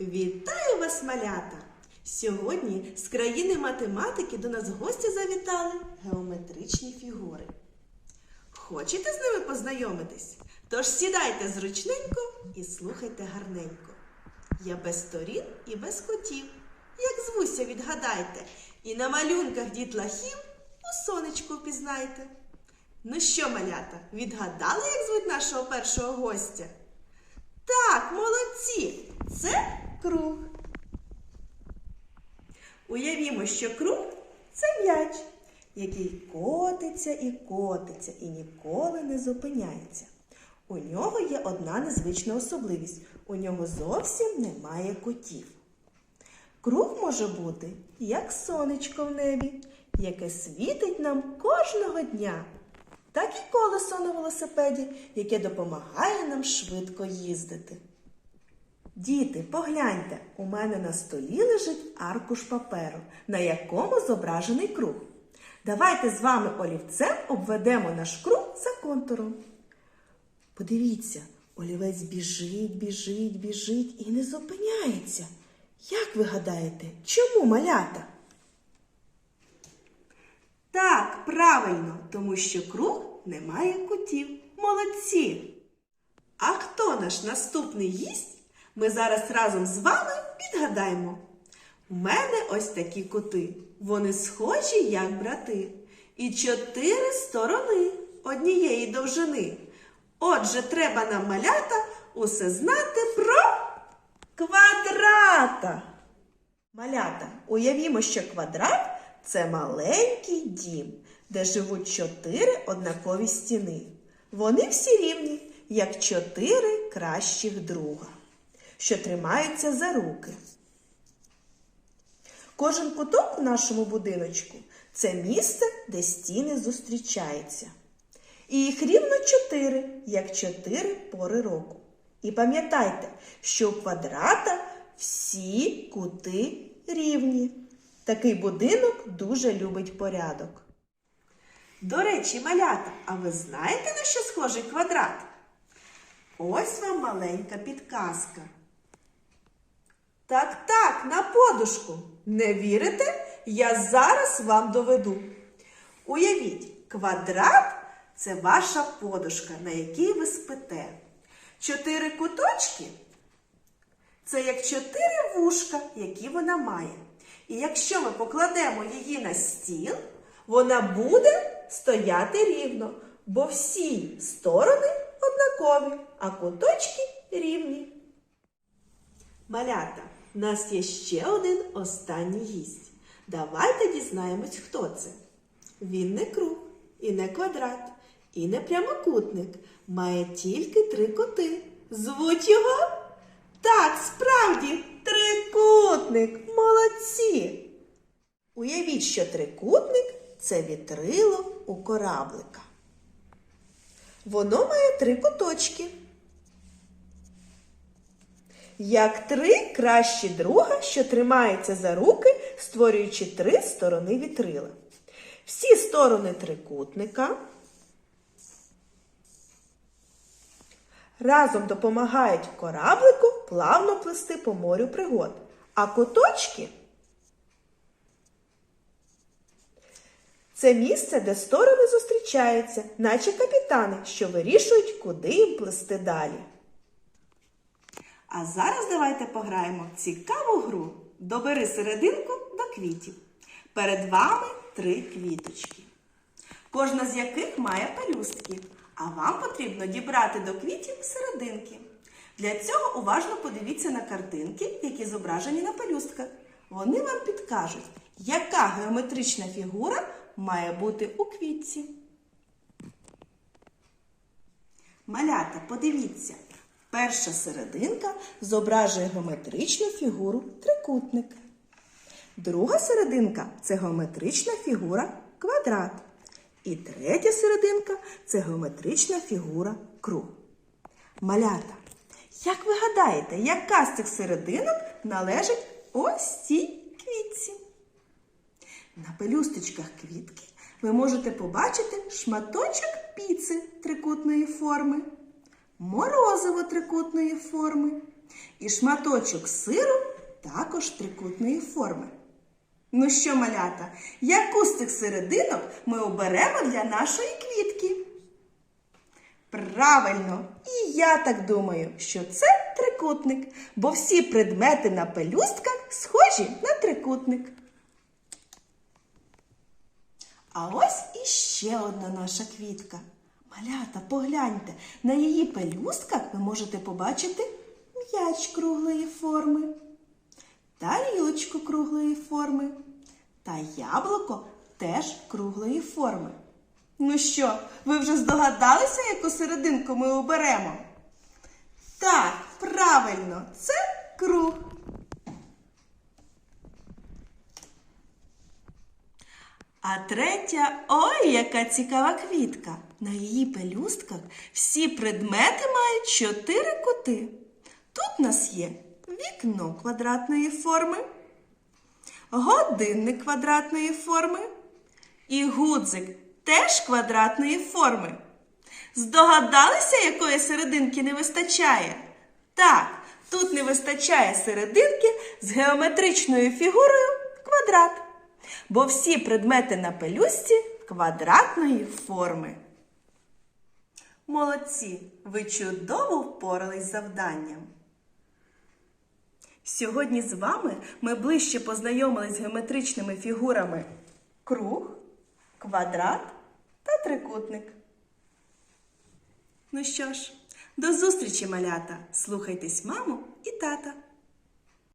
Вітаю вас, малята! Сьогодні з країни математики до нас гості завітали геометричні фігури. Хочете з ними познайомитись? Тож сідайте зручненько і слухайте гарненько. Я без сторін і без котів. Як звуся, відгадайте, і на малюнках дітлахів у сонечку впізнайте. Ну що, малята, відгадали, як звуть нашого першого гостя? Так, молодці! Це круг. Уявімо, що круг це м'яч, який котиться і котиться і ніколи не зупиняється. У нього є одна незвична особливість. У нього зовсім немає котів. Круг може бути як сонечко в небі, яке світить нам кожного дня, так і колесо на велосипеді, яке допомагає нам швидко їздити. Діти, погляньте, у мене на столі лежить аркуш паперу, на якому зображений круг. Давайте з вами олівцем обведемо наш круг за контуром. Подивіться, олівець біжить, біжить, біжить і не зупиняється. Як ви гадаєте, чому малята? Так, правильно, тому що круг не має кутів. Молодці! А хто наш наступний гість? Ми зараз разом з вами відгадаємо. У мене ось такі коти. Вони схожі, як брати. І чотири сторони однієї довжини. Отже, треба нам малята усе знати про квадрата. Малята, уявімо, що квадрат це маленький дім, де живуть чотири однакові стіни. Вони всі рівні, як чотири кращих друга, що тримаються за руки. Кожен куток у нашому будиночку це місце, де стіни зустрічаються. І їх рівно чотири, як чотири пори року. І пам'ятайте, що у квадрата всі кути рівні. Такий будинок дуже любить порядок. До речі, малята, а ви знаєте, на що схожий квадрат? Ось вам маленька підказка. Так, так, на подушку. Не вірите? Я зараз вам доведу. Уявіть, квадрат це ваша подушка, на якій ви спите. Чотири куточки це як чотири вушка, які вона має. І якщо ми покладемо її на стіл, вона буде стояти рівно, бо всі сторони однакові, а куточки рівні. Малята, в нас є ще один останній гість. Давайте дізнаємось, хто це. Він не круг, і не квадрат, і не прямокутник. Має тільки три коти. Звуть його? Так, справді, трикутник. Молодці. Уявіть, що трикутник це вітрило у кораблика. Воно має три куточки. Як три кращі друга, що тримаються за руки, створюючи три сторони вітрила. Всі сторони трикутника разом допомагають кораблику плавно плисти по морю пригод. А куточки це місце, де сторони зустрічаються, наче капітани, що вирішують, куди їм плисти далі. А зараз давайте пограємо в цікаву гру. Добери серединку до квітів. Перед вами три квіточки, кожна з яких має пелюстки, а вам потрібно дібрати до квітів серединки. Для цього уважно подивіться на картинки, які зображені на пелюстках. Вони вам підкажуть, яка геометрична фігура має бути у квітці. Малята, подивіться. Перша серединка зображує геометричну фігуру трикутник. Друга серединка це геометрична фігура квадрат. І третя серединка це геометрична фігура круг. Малята, як ви гадаєте, яка з цих серединок належить ось цій квітці? На пелюсточках квітки ви можете побачити шматочок піци трикутної форми, морозиво трикутної форми І шматочок сиру також трикутної форми. Ну що, малята, яку з цих серединок ми оберемо для нашої квітки? Правильно, і я так думаю, що це трикутник, бо всі предмети на пелюстках схожі на трикутник. А ось іще одна наша квітка. Малята, погляньте, на її пелюстках ви можете побачити м'яч круглої форми, тарілочку круглої форми та яблуко теж круглої форми. Ну що, ви вже здогадалися, яку серединку ми оберемо? Так, правильно, це круг. А третя ой, яка цікава квітка. На її пелюстках всі предмети мають чотири кути. Тут у нас є вікно квадратної форми, годинник квадратної форми і гудзик теж квадратної форми. Здогадалися, якої серединки не вистачає? Так, тут не вистачає серединки з геометричною фігурою квадрат, бо всі предмети на пелюстці квадратної форми. Молодці! Ви чудово впорались з завданням. Сьогодні з вами ми ближче познайомились з геометричними фігурами круг, квадрат та трикутник. Ну що ж, до зустрічі, малята! Слухайтесь маму і тата!